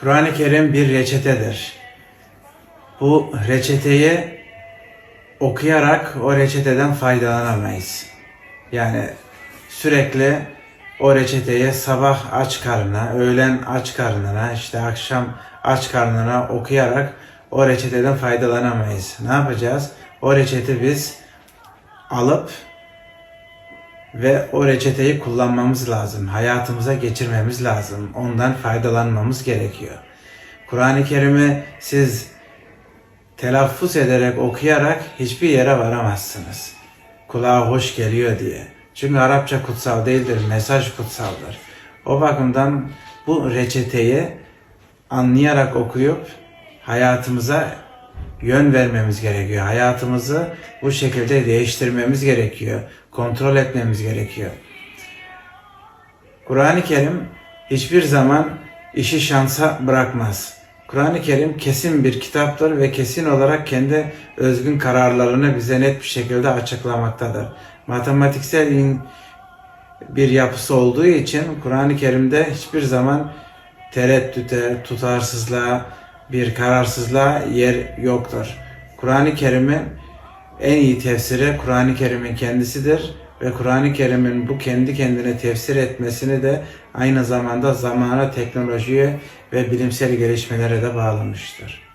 Kur'an-ı Kerim bir reçetedir. Bu reçeteyi okuyarak o reçeteden faydalanamayız. Yani sürekli o reçeteyi sabah aç karnına, öğlen aç karnına, işte akşam aç karnına okuyarak o reçeteden faydalanamayız. Ne yapacağız? O reçete biz alıp ve o reçeteyi kullanmamız lazım. Hayatımıza geçirmemiz lazım. Ondan faydalanmamız gerekiyor. Kur'an-ı Kerim'i siz telaffuz ederek okuyarak hiçbir yere varamazsınız. Kulağa hoş geliyor diye. Çünkü Arapça kutsal değildir, mesaj kutsaldır. O bakımdan bu reçeteyi anlayarak okuyup hayatımıza yön vermemiz gerekiyor. Hayatımızı bu şekilde değiştirmemiz gerekiyor. Kontrol etmemiz gerekiyor. Kur'an-ı Kerim hiçbir zaman işi şansa bırakmaz. Kur'an-ı Kerim kesin bir kitaptır ve kesin olarak kendi özgün kararlarını bize net bir şekilde açıklamaktadır. Matematiksel bir yapısı olduğu için Kur'an-ı Kerim'de hiçbir zaman tereddüte, tutarsızlığa, bir kararsızlığa yer yoktur. Kur'an-ı Kerim'in en iyi tefsiri Kur'an-ı Kerim'in kendisidir ve Kur'an-ı Kerim'in bu kendi kendine tefsir etmesini de aynı zamanda zamana, teknolojiye ve bilimsel gelişmelere de bağlamıştır.